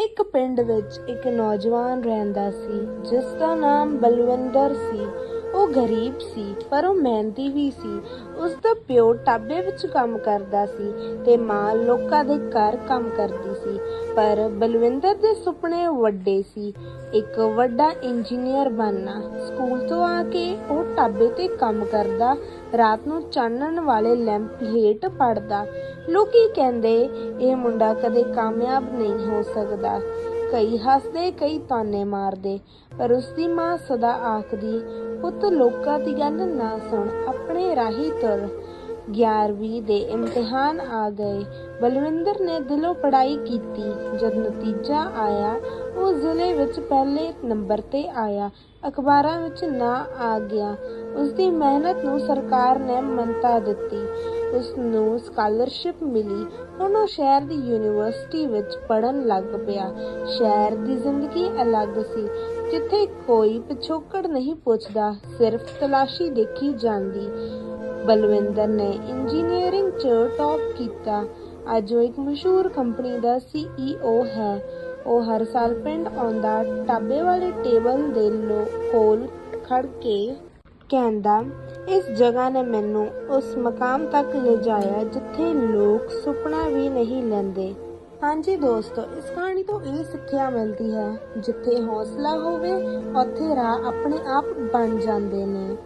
ਇੱਕ ਪਿੰਡ ਵਿੱਚ ਇੱਕ ਨੌਜਵਾਨ ਰਹਿੰਦਾ ਸੀ ਜਿਸ ਦਾ ਨਾਮ ਬਲਵਿੰਦਰ ਸੀ। ਉਹ ਗਰੀਬ ਸੀ, ਪਰ ਉਹ ਮਿਹਨਤੀ ਵੀ ਸੀ। ਉਸ ਦਾ ਪਿਓ ਟਾਬੇ ਵਿੱਚ ਕੰਮ ਕਰਦਾ ਸੀ ਤੇ ਮਾਂ ਲੋਕਾਂ ਦੇ ਘਰ ਕੰਮ ਕਰਦੀ ਸੀ। ਪਰ ਬਲਵਿੰਦਰ ਦੇ ਸੁਪਨੇ ਵੱਡੇ ਸੀ। ਇੱਕ ਵੱਡਾ ਇੰਜੀਨੀਅਰ ਬਣਨਾ। ਸਕੂਲ ਤੋਂ ਆ ਕੇ ਉਹ ਟਾਬੇ ਤੇ ਕੰਮ ਕਰਦਾ, ਰਾਤ ਨੂੰ ਚਾਨਣ ਵਾਲੇ ਲੈਂਪ ਹੇਠ ਪੜਦਾ ਲੋਕੀ ਕਹਿੰਦੇ, ਇਹ ਮੁੰਡਾ ਕਦੇ ਕਾਮਯਾਬ ਨਹੀਂ ਹੋ ਸਕਦਾ। ਕਈ ਹੱਸਦੇ, ਕਈ ਤਾਨੇ ਮਾਰਦੇ, ਪਰ ਉਸ ਦੀ ਮਾਂ ਸਦਾ ਆਖਦੀ, ਪੁੱਤ, ਲੋਕਾਂ ਦੀ ਗੱਲ ਨਾ ਸੁਣ, ਆਪਣੇ ਰਾਹੀ ਤੁਰ। 11ਵੀਂ ਦੇ ਇਮਤਿਹਾਨ ਆ ਗਏ। ਬਲਵਿੰਦਰ ਨੇ ਦਿਲੋਂ ਪੜ੍ਹਾਈ ਕੀਤੀ। ਜਦ ਨਤੀਜਾ ਆਇਆ, ਉਹ ਜ਼ਿਲ੍ਹੇ ਵਿੱਚ ਪਹਿਲੇ ਨੰਬਰ ਤੇ ਆਇਆ। ਅਖਬਾਰਾਂ ਵਿੱਚ ਨਾਂ ਆ ਗਿਆ। ਉਸ ਦੀ ਮਿਹਨਤ ਨੂੰ ਸਰਕਾਰ ਨੇ ਮੰਨਤਾ ਦਿੱਤੀ। ਉਸ ਨੂੰ ਸਕਾਲਰਸ਼ਿਪ ਮਿਲੀ। ਹੁਣ ਉਹ ਸ਼ਹਿਰ ਦੀ ਯੂਨੀਵਰਸਿਟੀ ਵਿੱਚ ਪੜਨ ਲੱਗ ਪਿਆ। ਸ਼ਹਿਰ ਦੀ ਜ਼ਿੰਦਗੀ ਅਲੱਗ ਸੀ। ਜਿੱਥੇ ਕੋਈ ਪਿਛੋਕੜ ਨਹੀਂ ਪੁੱਛਦਾ, ਸਿਰਫ ਤਲਾਸ਼ੀ ਦੇਖੀ ਜਾਂਦੀ। ਬਲਵਿੰਦਰ ਨੇ ਇੰਜੀਨੀਅਰਿੰਗ 'ਚ ਟੌਪ ਕੀਤਾ। ਅੱਜ ਉਹ ਇੱਕ ਮਸ਼ਹੂਰ ਕੰਪਨੀ ਦਾ ਸੀਈਓ ਹੈ। ਉਹ ਹਰ ਸਾਲ ਪਿੰਡ ਆਉਂਦਾ ਟਾਬੇ ਵਾਲੇ ਟੇਬਲ ਦੇ ਲੋ, ਕੋਲ ਖੜ ਕੇ ਕਹਿੰਦਾ, ਇਸ ਜਗ੍ਹਾ ਨੇ ਮੈਨੂੰ ਉਸ ਮਕਾਮ ਤੱਕ ਲਿਜਾਇਆ ਜਿੱਥੇ ਲੋਕ ਸੁਪਨਾ ਵੀ ਨਹੀਂ ਲੈਂਦੇ। ਹਾਂਜੀ ਦੋਸਤੋ, ਇਸ ਕਹਾਣੀ ਤੋਂ ਇਹ ਸਿੱਖਿਆ ਮਿਲਦੀ ਹੈ, ਜਿੱਥੇ ਹੌਸਲਾ ਹੋਵੇ, ਉੱਥੇ ਰਾਹ ਆਪਣੇ ਆਪ ਬਣ ਜਾਂਦੇ ਨੇ।